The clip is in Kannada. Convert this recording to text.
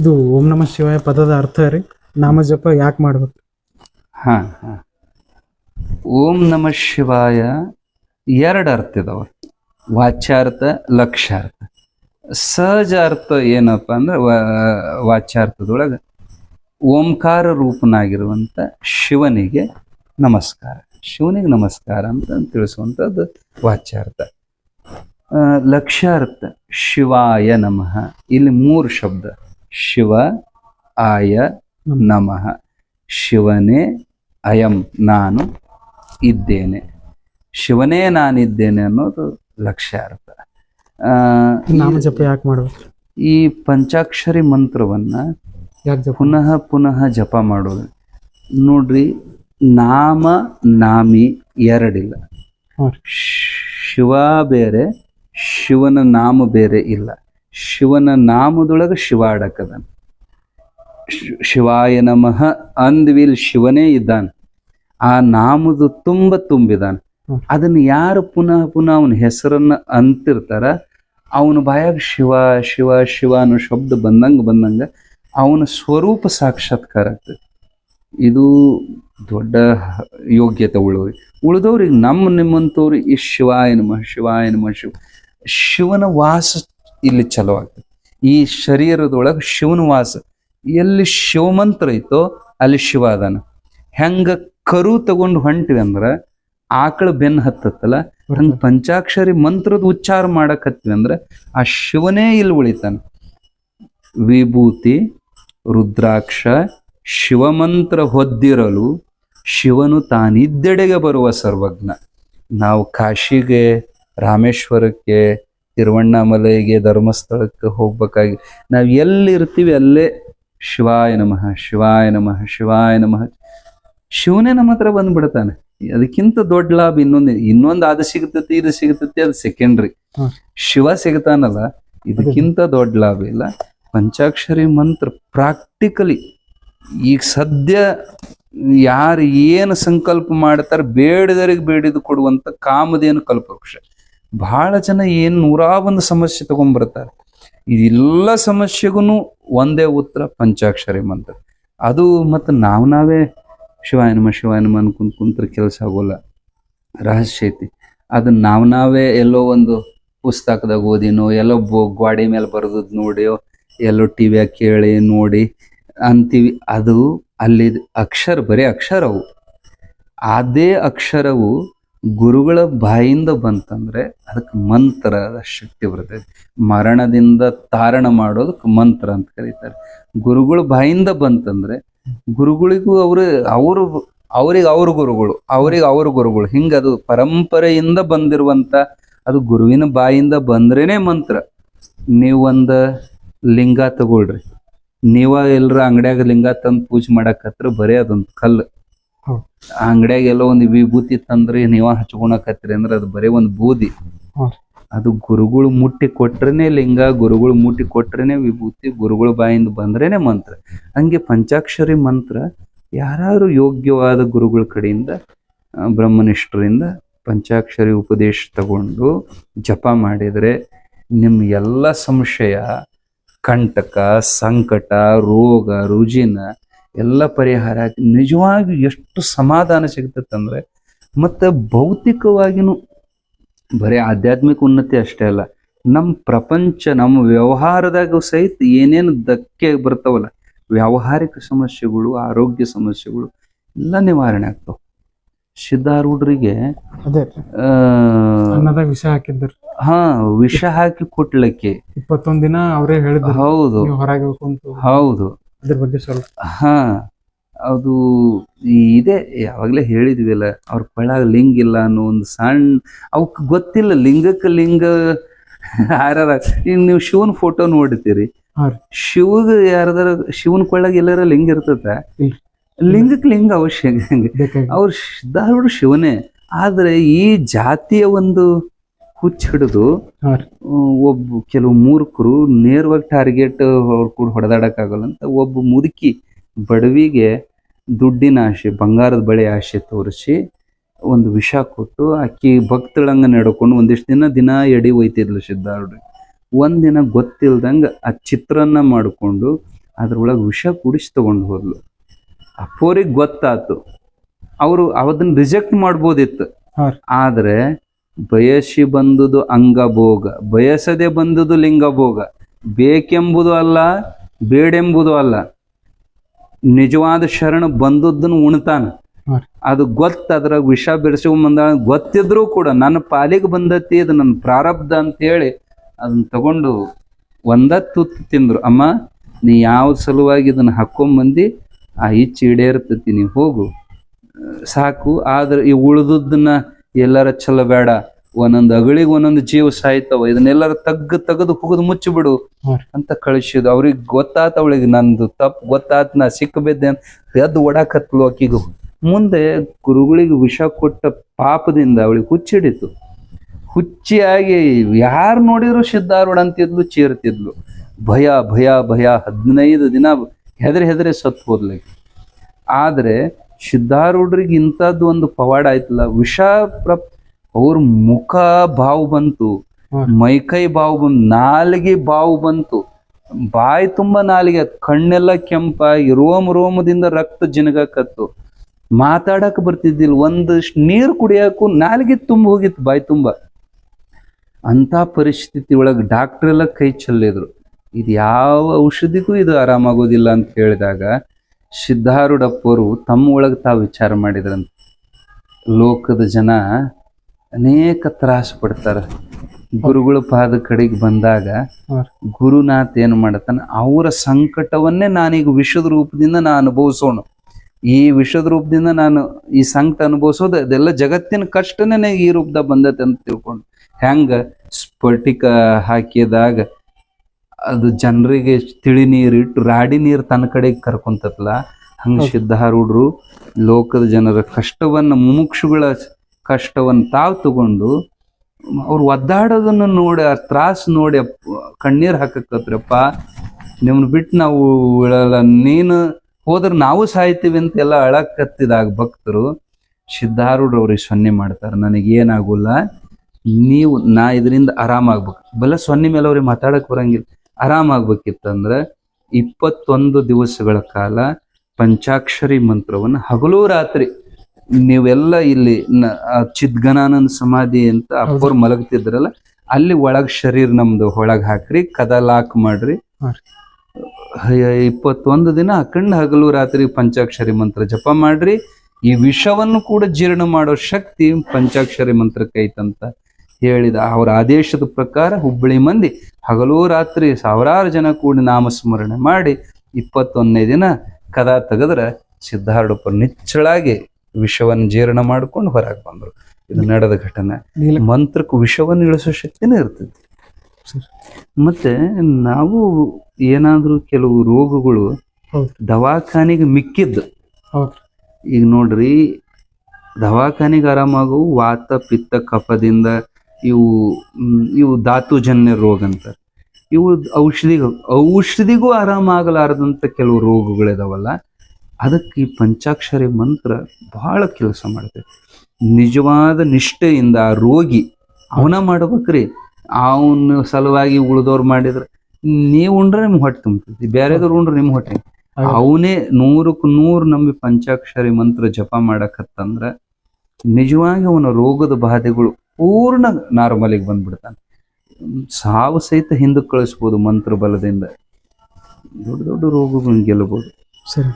ಇದು ಓಂ ನಮ ಶಿವಾಯ ಪದದ ಅರ್ಥ ರೀ. ನಾಮ ಜಪ ಯಾಕೆ ಮಾಡ್ಬೇಕು? ಹಾ ಹಾ. ಓಂ ನಮ ಶಿವಾಯ ಎರಡು ಅರ್ಥ ಇದಾವ. ವಾಚ್ಯಾರ್ಥ, ಲಕ್ಷ್ಯಾರ್ಥ. ಸಹಜ ಅರ್ಥ ಏನಪ್ಪ ಅಂದ್ರೆ ವಾಚ್ಯಾರ್ಥದೊಳಗ ಓಂಕಾರ ರೂಪನಾಗಿರುವಂಥ ಶಿವನಿಗೆ ನಮಸ್ಕಾರ. ಶಿವನಿಗೆ ನಮಸ್ಕಾರ ಅಂತ ತಿಳಿಸುವಂಥದ್ದು ವಾಚ್ಯಾರ್ಥ. ಲಕ್ಷ್ಯಾರ್ಥ, ಶಿವಾಯ ನಮಃ. ಇಲ್ಲಿ ಮೂರು ಶಬ್ದ. ಶಿವ ಆಯ ನಮಃ. ಶಿವನೇ ಅಯಂ ನಾನು ಇದ್ದೇನೆ. ಶಿವನೇ ನಾನಿದ್ದೇನೆ ಅನ್ನೋದು ಲಕ್ಷ್ಯಾರ್ಥ. ನಾಮ ಜಪ ಯಾಕೆ ಮಾಡಬೇಕು? ಈ ಪಂಚಾಕ್ಷರಿ ಮಂತ್ರವನ್ನ ಪುನಃ ಪುನಃ ಜಪ ಮಾಡೋದು. ನೋಡ್ರಿ ನಾಮ ನಾಮಿ ಎರಡಿಲ್ಲ. ಶಿವ ಬೇರೆ ಶಿವನ ನಾಮ ಬೇರೆ ಇಲ್ಲ. ಶಿವನ ನಾಮದೊಳಗೆ ಶಿವ ಅಡಕದಾನ ಶಿವಾಯ ನಮಃ ಅಂದ್ವಿಲ್ ಶಿವನೇ ಇದ್ದಾನೆ. ಆ ನಾಮದು ತುಂಬ ತುಂಬಿದಾನ. ಅದನ್ನ ಯಾರು ಪುನಃ ಪುನಃ ಅವನ ಹೆಸರನ್ನ ಅಂತಿರ್ತಾರ, ಅವನ ಬಾಯಾಗ ಶಿವ ಶಿವ ಶಿವ ಅನ್ನೋ ಶಬ್ದ ಬಂದಂಗ ಬಂದಂಗ ಅವನ ಸ್ವರೂಪ ಸಾಕ್ಷಾತ್ಕಾರ ಆಗ್ತದೆ. ಇದು ದೊಡ್ಡ ಯೋಗ್ಯತೆ ಉಳುವರಿ ಉಳಿದವ್ರಿಗೆ ನಮ್ಮ ನಿಮ್ಮಂಥವ್ರು ಈ ಶಿವಾಯ ನಮಃ ಶಿವಾಯ ನಮಃ, ಶಿವ. ಶಿವನ ವಾಸ ಇಲ್ಲಿ ಚಲೋ ಆಗ್ತದೆ. ಈ ಶರೀರದೊಳಗೆ ಶಿವನ ವಾಸ ಎಲ್ಲಿ ಶಿವಮಂತ್ರ ಐತೋ ಅಲ್ಲಿ ಶಿವ ಅದಾನ. ಹೆಂಗ ಕರು ತಗೊಂಡು ಹೊಂಟಿವಿ ಅಂದ್ರ ಆಕಳ ಬೆನ್ನು ಹತ್ತತ್ತಲ್ಲ, ಹಂಗ ಪಂಚಾಕ್ಷರಿ ಮಂತ್ರದ ಉಚ್ಚಾರ ಮಾಡಕತ್ವಿ ಅಂದ್ರೆ ಆ ಶಿವನೇ ಇಲ್ಲಿ ಉಳಿತಾನ. ವಿಭೂತಿ, ರುದ್ರಾಕ್ಷ, ಶಿವಮಂತ್ರ ಹೊದ್ದಿರಲು ಶಿವನು ತಾನಿದ್ದೆಡೆಗೆ ಬರುವ ಸರ್ವಜ್ಞ. ನಾವು ಕಾಶಿಗೆ, ರಾಮೇಶ್ವರಕ್ಕೆ ತಿರುವಣ್ಣಾಮಲೆಗೆ ಧರ್ಮಸ್ಥಳಕ್ಕೆ ಹೋಗ್ಬೇಕಾಗಿ. ನಾವು ಎಲ್ಲಿರ್ತೀವಿ ಅಲ್ಲೇ ಶಿವಾಯ ನಮಃ ಶಿವಾಯ ನಮಃ ಶಿವಾಯ ನಮಃ. ಶಿವನೇ ನಮ್ಮ ಹತ್ರ ಬಂದ್ಬಿಡ್ತಾನೆ. ಅದಕ್ಕಿಂತ ದೊಡ್ಡ ಲಾಭ ಇನ್ನೊಂದು ಇನ್ನೊಂದು ಅದು ಸಿಗ್ತತಿ ಇದು ಸಿಗ್ತತಿ ಅದು ಸೆಕೆಂಡ್ರಿ. ಶಿವ ಸಿಗ್ತಾನಲ್ಲ ಇದಕ್ಕಿಂತ ದೊಡ್ಡ ಲಾಭ ಇಲ್ಲ. ಪಂಚಾಕ್ಷರಿ ಮಂತ್ರ ಪ್ರಾಕ್ಟಿಕಲಿ ಈಗ ಸದ್ಯ ಯಾರು ಏನು ಸಂಕಲ್ಪ ಮಾಡ್ತಾರೆ ಬೇಡದರಿಗೆ ಬೇಡಿದು ಕೊಡುವಂತ ಕಾಮಧೇನು ಕಲ್ಪವೃಕ್ಷ. ಬಹಳ ಜನ ಏನು ನೂರಾ ಒಂದು ಸಮಸ್ಯೆ ತಗೊಂಡ್ಬರ್ತಾರೆ. ಇದೆಲ್ಲ ಸಮಸ್ಯೆಗೂ ಒಂದೇ ಉತ್ತರ ಪಂಚಾಕ್ಷರಿ ಮಂತ್ರ. ಅದು ಮತ್ತು ನಾವು ನಾವೇ ಶಿವಾಯನಮ ಶಿವಾಯನಮ ಅನ್ಕೊಂಡ್ ಕುಂತ್ರ ಕೆಲಸ ಆಗೋಲ್ಲ. ರಹಸ್ಯ ಐತಿ. ಅದನ್ನ ನಾವು ನಾವೇ ಎಲ್ಲೋ ಒಂದು ಪುಸ್ತಕದಾಗ ಓದಿನೋ, ಎಲ್ಲೋ ಬೋ ಗ್ವಾಡಿ ಮೇಲೆ ಬರೆದದ್ದು ನೋಡಿಯೋ, ಎಲ್ಲೋ ಟಿವಿಯಾಗ ಕೇಳಿ, ನೋಡಿ ಅಂತೀವಿ. ಅದು ಅಲ್ಲಿ ಅಕ್ಷರ, ಬರೀ ಅಕ್ಷರವು. ಅದೇ ಅಕ್ಷರವು ಗುರುಗಳ ಬಾಯಿಂದ ಬಂತಂದ್ರೆ ಅದಕ್ಕೆ ಮಂತ್ರದ ಶಕ್ತಿ ಬರ್ತೈತಿ. ಮರಣದಿಂದ ತಾರಣ ಮಾಡೋದಕ್ಕೆ ಮಂತ್ರ ಅಂತ ಕರೀತಾರೆ. ಗುರುಗಳ ಬಾಯಿಂದ ಬಂತಂದ್ರೆ ಗುರುಗಳಿಗೂ ಅವರು ಅವರು, ಅವ್ರಿಗೆ ಅವ್ರ ಗುರುಗಳು, ಅವ್ರಿಗೆ ಅವ್ರ ಗುರುಗಳು. ಹಿಂಗ ಅದು ಪರಂಪರೆಯಿಂದ ಬಂದಿರುವಂತ ಅದು ಗುರುವಿನ ಬಾಯಿಂದ ಬಂದ್ರೇನೆ ಮಂತ್ರ. ನೀವು ಒಂದ ಲಿಂಗ ತಗೊಳ್ರಿ. ನೀವ ಎಲ್ರ ಅಂಗಡಿಯಾಗ ಲಿಂಗ ತಂದು ಪೂಜೆ ಮಾಡಕತ್ರ ಬರೇ ಅದೊಂದು ಕಲ್ಲು. ಅಂಗಡ್ಯಾಗ ಎಲ್ಲೋ ಒಂದು ವಿಭೂತಿ ತಂದ್ರಿ ನೀವ ಹಚ್ಕೊಳಕತ್ರಿ ಅಂದ್ರೆ ಅದು ಬರೀ ಒಂದು ಬೂದಿ. ಅದು ಗುರುಗಳು ಮುಟ್ಟಿ ಕೊಟ್ರೇನೆ ಲಿಂಗ ಗುರುಗಳು ಮುಟ್ಟಿ ಕೊಟ್ರೇನೆ ವಿಭೂತಿ ಗುರುಗಳ ಬಾಯಿಂದ ಬಂದ್ರೇನೆ ಮಂತ್ರ. ಹಂಗೆ ಪಂಚಾಕ್ಷರಿ ಮಂತ್ರ ಯಾರು ಯೋಗ್ಯವಾದ ಗುರುಗಳ ಕಡೆಯಿಂದ ಬ್ರಹ್ಮನಿಷ್ಠರಿಂದ ಪಂಚಾಕ್ಷರಿ ಉಪದೇಶ ತಗೊಂಡು ಜಪ ಮಾಡಿದರೆ ನಿಮ್ಮ ಎಲ್ಲ ಸಂಶಯ ಕಂಟಕ ಸಂಕಟ ರೋಗ ರುಜಿನ ಎಲ್ಲ ಪರಿಹಾರ ನಿಜವಾಗಿ ಎಷ್ಟು ಸಮಾಧಾನ ಸಿಗ್ತದಂದ್ರೆ ಮತ್ತು ಭೌತಿಕವಾಗಿನೂ ಬರೀ ಆಧ್ಯಾತ್ಮಿಕ ಉನ್ನತಿ ಅಷ್ಟೇ ಅಲ್ಲ ನಮ್ಮ ಪ್ರಪಂಚ ನಮ್ಮ ವ್ಯವಹಾರದಾಗ ಸಹಿತ ಏನೇನು ಧಕ್ಕೆ ಬರ್ತಾವಲ್ಲ ವ್ಯಾವಹಾರಿಕ ಸಮಸ್ಯೆಗಳು ಆರೋಗ್ಯ ಸಮಸ್ಯೆಗಳು ಎಲ್ಲ ನಿವಾರಣೆ ಆಗ್ತಾವ. ಸಿದ್ಧಾರೂಢರಿಗೆ ವಿಷ ಹಾಕಿದ್ರು ಹಾ ವಿಷ ಹಾಕಿ ಕೊಟ್ಲಕ್ಕೆ. ಇಪ್ಪತ್ತೊಂದ್ ದಿನ ಅವರೇ ಹೇಳಿದ್ರು. ಹೌದು. ನೀವು ಹೊರಗೆ ಹೌದು. ಅದ್ರ ಬಗ್ಗೆ ಸ್ವಲ್ಪ. ಹಾ ಅದು ಇದೆ ಯಾವಾಗಲೇ ಹೇಳಿದ್ವಿಲ್ಲ ಅವ್ರ ಕೊಳ್ಳಾಗ ಲಿಂಗ ಇಲ್ಲ ಅನ್ನೋ ಒಂದು ಸಣ್ಣ ಅವಕ್ಕೆ ಗೊತ್ತಿಲ್ಲ ಲಿಂಗಕ್ಕೆ ಲಿಂಗ ಯಾರ ಈಗ ನೀವು ಶಿವನ ಫೋಟೋ ನೋಡ್ತೀರಿ. ಶಿವಗ ಯಾರದಾರ ಶಿವನ ಕೊಳ್ಳಾಗ ಎಲ್ಲಾರ ಲಿಂಗ ಇರ್ತದ. ಲಿಂಗಕ್ಕೆ ಲಿಂಗ ಅವಶ್ಯ ಅವ್ರ ಧಾರವಾಡ ಶಿವನೇ. ಆದ್ರೆ ಈ ಜಾತಿಯ ಒಂದು ಹುಚ್ಚ ಹಿಡಿದು ಒಬ್ಬ ಕೆಲವು ಮೂರ್ಖರು ನೇರವಾಗಿ ಟಾರ್ಗೆಟ್ ಅವ್ರ ಕೂಡ ಹೊಡೆದಾಡಕ್ಕಾಗಲ್ಲ ಅಂತ ಒಬ್ಬ ಮುದುಕಿ ಬಡವಿಗೆ ದುಡ್ಡಿನ ಆಶೆ ಬಂಗಾರದ ಬಳೆ ಆಶೆ ತೋರಿಸಿ ಒಂದು ವಿಷ ಕೊಟ್ಟು ಆಕಿ ಭಕ್ತಳಂಗ ನಡ್ಕೊಂಡು ಒಂದಿಷ್ಟು ದಿನ ದಿನ ಎಡಿ ಒಯ್ತಿದ್ಲು ಸಿದ್ಧಾರ್ಡ್ರಿ ಒಂದಿನ ಗೊತ್ತಿಲ್ದಂಗ ಆ ಚಿತ್ರನ್ನ ಮಾಡಿಕೊಂಡು ಅದ್ರೊಳಗೆ ವಿಷ ಕುಡಿಸಿ ತಗೊಂಡು ಹೋದ್ಲು. ಅಪ್ಪೋರಿಗೆ ಗೊತ್ತಾತು. ಅವರು ಅದನ್ನ ರಿಜೆಕ್ಟ್ ಮಾಡ್ಬೋದಿತ್ತು. ಆದ್ರೆ ಬಯಸಿ ಬಂದುದು ಅಂಗಭೋಗ ಬಯಸದೆ ಬಂದುದು ಲಿಂಗಭೋಗ. ಬೇಕೆಂಬುದು ಅಲ್ಲ ಬೇಡೆಂಬುದು ಅಲ್ಲ. ನಿಜವಾದ ಶರಣ ಬಂದದ್ದನ್ನು ಉಣ್ತಾನ. ಅದು ಗೊತ್ತ ಅದ್ರಾಗ ವಿಷ ಬಿಡಿಸ್ಕೊಂಬಂದ ಗೊತ್ತಿದ್ರೂ ಕೂಡ ನನ್ನ ಪಾಲಿಗೆ ಬಂದತಿ ಇದು ನನ್ನ ಪ್ರಾರಬ್ಧ ಅಂತೇಳಿ ಅದನ್ನ ತಗೊಂಡು ಒಂದ ತುತ್ತು ತಿಂದ್ರು. ಅಮ್ಮ ನೀ ಯಾವ ಸಲುವಾಗಿ ಇದನ್ನ ಹಾಕೊಂಬಂದಿ ಆ ಇಚ್ಚು ಈಡೇರ್ತತಿ ನೀ ಹೋಗು. ಸಾಕು ಆದ್ರೆ ಈ ಉಳ್ದದ್ದನ್ನ ಎಲ್ಲರ ಚಲಬೇಡ ಒಂದೊಂದು ಅಗಳಿಗೆ ಒಂದೊಂದು ಜೀವ ಸಾಯ್ತವ. ಇದನ್ನೆಲ್ಲರ ತಗ್ಗ ತಗದು ಹುಗಿದು ಮುಚ್ಚಿಬಿಡು. ಅಂತ ಕಳಿಸಿದ್ ಅವ್ರಿಗೆ ಗೊತ್ತಾತ ಅವಳಿಗೆ ನಂದು ತಪ್ಪು ಗೊತ್ತಾತ್ ನಾ ಸಿಕ್ಕಬಿದ್ದೆ ಅಂತ ಎದ್ದು ಓಡಾಕತ್ಲು ಆಕಿಗೂ. ಮುಂದೆ ಗುರುಗಳಿಗೆ ವಿಷ ಕೊಟ್ಟ ಪಾಪದಿಂದ ಅವಳಿಗೆ ಹುಚ್ಚಿಡಿತು. ಹುಚ್ಚಿಯಾಗಿ ಯಾರು ನೋಡಿದ್ರು ಸಿದ್ಧಾರೂಢ ಅಂತಿದ್ಲು ಚೀರ್ತಿದ್ಲು. ಭಯ ಭಯ ಭಯ. ಹದಿನೈದು ದಿನ ಹೆದರಿ ಹೆದರಿ ಸತ್ತು ಹೋದ್ಲಿಕ್ಕೆ ಆದ್ರೆ ಸಿದ್ಧಾರೂಢರಿಗೆ ಇಂಥದ್ದು ಒಂದು ಪವಾಡ ಆಯ್ತಲ್ಲ ವಿಷ ಪ್ರ ಅವ್ರ ಮುಖ ಬಾವು ಬಂತು. ಮೈಕೈ ಬಾವು ಬಂತು ನಾಲಿಗೆ ಬಾವು ಬಂತು. ಬಾಯಿ ತುಂಬ ನಾಲಿಗೆ ಕಣ್ಣೆಲ್ಲ ಕೆಂಪಾಗಿ ರೋಮ ರೋಮದಿಂದ ರಕ್ತ ಜಿನಗಕತ್ತು ಮಾತಾಡಕ್ ಬರ್ತಿದ್ದಿಲ್ಲ ಒಂದಷ್ಟು ನೀರು ಕುಡಿಯಕ್ಕೂ ನಾಲಿಗೆ ತುಂಬ ಹೋಗಿತ್ತು ಬಾಯಿ ತುಂಬ. ಅಂತ ಪರಿಸ್ಥಿತಿ ಒಳಗೆ ಡಾಕ್ಟರ್ ಎಲ್ಲ ಕೈ ಚೆಲ್ಲಿದ್ರು ಇದು ಯಾವ ಔಷಧಿಗೂ ಇದು ಆರಾಮಾಗೋದಿಲ್ಲ ಅಂತ ಹೇಳಿದಾಗ ಸಿದ್ಧಾರೂಢಪ್ಪರು ತಮ್ಮ ಒಳಗೆ ತಾವು ವಿಚಾರ ಮಾಡಿದ್ರಂತ. ಲೋಕದ ಜನ ಅನೇಕ ತ್ರಾಸ ಪಡ್ತಾರೆ. ಗುರುಗಳ ಪಾದ ಕಡೆಗೆ ಬಂದಾಗ. ಗುರುನಾಥ್ ಏನು ಮಾಡತಾನೆ ಅವರ ಸಂಕಟವನ್ನೇ ನಾನೀಗ ವಿಷದ ರೂಪದಿಂದ ನಾ ಅನುಭವಿಸೋಣ. ಈ ವಿಷದ ರೂಪದಿಂದ ನಾನು ಈ ಸಂಕಟ ಅನುಭವಿಸೋದು ಅದೆಲ್ಲ ಜಗತ್ತಿನ ಕಷ್ಟನೇ ನನಗೆ ಈ ರೂಪದಾಗ ಬಂದತೆ ಅಂತ ತಿಳ್ಕೊಂಡು. ಹೆಂಗ? ಸ್ಫಟಿಕ ಹಾಕಿದಾಗ ಅದು ಜನರಿಗೆ ತಿಳಿ ನೀರು ಇಟ್ಟು ರಾಡಿ ನೀರು ತನ್ನ ಕಡೆಗೆ ಕರ್ಕೊಂತತ್ಲ ಹಂಗ. ಸಿದ್ಧಾರೂಢರು ಲೋಕದ ಜನರ ಕಷ್ಟವನ್ನ ಮುಮುಕ್ಷುಗಳ ಕಷ್ಟವನ್ನು ತಾವು ತಗೊಂಡು ಅವ್ರು ಒದ್ದಾಡೋದನ್ನ ನೋಡಿ ಆ ತ್ರಾಸ ನೋಡಿ ಕಣ್ಣೀರು ಹಾಕಕತ್ರಪ್ಪ ನಿಮ್ನ ಬಿಟ್ಟು ನಾವು ನೀನು ಹೋದ್ರೆ ನಾವು ಸಾಯ್ತೀವಿ ಅಂತ ಎಲ್ಲ ಅಳಕತ್ತಿದಾಗ ಭಕ್ತರು. ಸಿದ್ಧಾರೂಢರು ಅವ್ರಿಗೆ ಸೊನ್ನೆ ಮಾಡ್ತಾರೆ ನನಗೇನಾಗೋಲ್ಲ ನೀವು ನಾ ಇದರಿಂದ ಆರಾಮಾಗ್ಬೇಕು. ಬಲ ಸೊನ್ನೆ ಮೇಲೆ ಅವ್ರಿಗೆ ಮಾತಾಡಕ್ ಬರಂಗಿಲ್ಲ. ಆರಾಮಾಗ್ಬೇಕಿತ್ತಂದ್ರೆ ಇಪ್ಪತ್ತೊಂದು ದಿವಸಗಳ ಕಾಲ ಪಂಚಾಕ್ಷರಿ ಮಂತ್ರವನ್ನು ಹಗಲು ರಾತ್ರಿ ನೀವೆಲ್ಲ ಇಲ್ಲಿ ಚಿದ್ಗನಾನಂದ ಸಮಾಧಿ ಅಂತ ಅಪ್ಪವ್ರು ಮಲಗ್ತಿದ್ರಲ್ಲ ಅಲ್ಲಿ ಒಳಗ್ ಶರೀರ ನಮ್ದು ಒಳಗ್ ಹಾಕ್ರಿ ಕದ ಲಾಕ್ ಮಾಡ್ರಿ. ಇಪ್ಪತ್ತೊಂದು ದಿನ ಅಖಂಡ ಹಗಲು ರಾತ್ರಿ ಪಂಚಾಕ್ಷರಿ ಮಂತ್ರ ಜಪ ಮಾಡ್ರಿ. ಈ ವಿಷವನ್ನು ಕೂಡ ಜೀರ್ಣ ಮಾಡೋ ಶಕ್ತಿ ಪಂಚಾಕ್ಷರಿ ಮಂತ್ರಕ್ಕೆ ಐತಂತ ಹೇಳಿದ ಅವರ ಆದೇಶದ ಪ್ರಕಾರ ಹುಬ್ಬಳ್ಳಿ ಮಂದಿ ಹಗಲು ರಾತ್ರಿ ಸಾವಿರಾರು ಜನ ಕೂಡಿ ನಾಮಸ್ಮರಣೆ ಮಾಡಿ ಇಪ್ಪತ್ತೊಂದನೇ ದಿನ ಕದ ತೆಗೆದ್ರೆ ಸಿದ್ಧಾರ್ಡಪ್ಪ ನಿಚ್ಚಳಾಗಿ ವಿಷವನ್ನು ಜೀರ್ಣ ಮಾಡ್ಕೊಂಡು ಹೊರಗೆ ಬಂದರು. ಇದು ನಡೆದ ಘಟನೆ. ಮಂತ್ರಕ್ಕೂ ವಿಷವನ್ನು ಇಳಿಸೋ ಶಕ್ತಿನೇ ಇರ್ತೈತಿ. ಮತ್ತೆ ನಾವು ಏನಾದ್ರೂ ಕೆಲವು ರೋಗಗಳು ದವಾಖಾನಿಗೆ ಮಿಕ್ಕಿದ್ದು. ಈಗ ನೋಡ್ರಿ ದವಾಖಾನಿಗೆ ಆರಾಮಾಗವು ವಾತ ಪಿತ್ತ ಕಫದಿಂದ ಇವು ಇವು ಧಾತುಜನ್ಯ ರೋಗ ಅಂತಾರೆ ಇವು ಔಷಧಿ ಔಷಧಿಗೂ ಆರಾಮಾಗಲಾರದಂತ ಕೆಲವು ರೋಗಗಳಿದಾವಲ್ಲ ಅದಕ್ಕೆ ಈ ಪಂಚಾಕ್ಷರಿ ಮಂತ್ರ ಬಹಳ ಕೆಲಸ ಮಾಡುತ್ತೆ ನಿಜವಾದ ನಿಷ್ಠೆಯಿಂದ ಆ ರೋಗಿ ಅವನ ಮಾಡ್ಬೇಕ್ರಿ ಅವನ ಸಲುವಾಗಿ ಉಳ್ದವ್ರು ಮಾಡಿದ್ರೆ ನೀವು ಉಂಡ್ರೆ ನಿಮ್ಗೆ ಹೊಟ್ಟೆ ತುಂಬ್ತೈತಿ ಬೇರೆದವ್ರು ಉಂಡ್ರೆ ನಿಮ್ಗೆ ಹೊಟ್ಟೆ. ಅವನೇ ನೂರಕ್ಕೆ ನೂರು ನಂಬಿ ಪಂಚಾಕ್ಷರಿ ಮಂತ್ರ ಜಪ ಮಾಡಕತ್ತಂದ್ರ ನಿಜವಾಗಿ ಅವನ ರೋಗದ ಬಾಧೆಗಳು ಪೂರ್ಣ ನಾರ್ಮಲಿಗೆ ಬಂದ್ಬಿಡ್ತಾನೆ. ಸಾವು ಸಹಿತ ಹಿಂದಕ್ಕೆ ಕಳಿಸ್ಬೋದು ಮಂತ್ರ ಬಲದಿಂದ ದೊಡ್ಡ ದೊಡ್ಡ ರೋಗಗಳನ್ನ ಗೆಲ್ಲಬಹುದು ಸರಿ.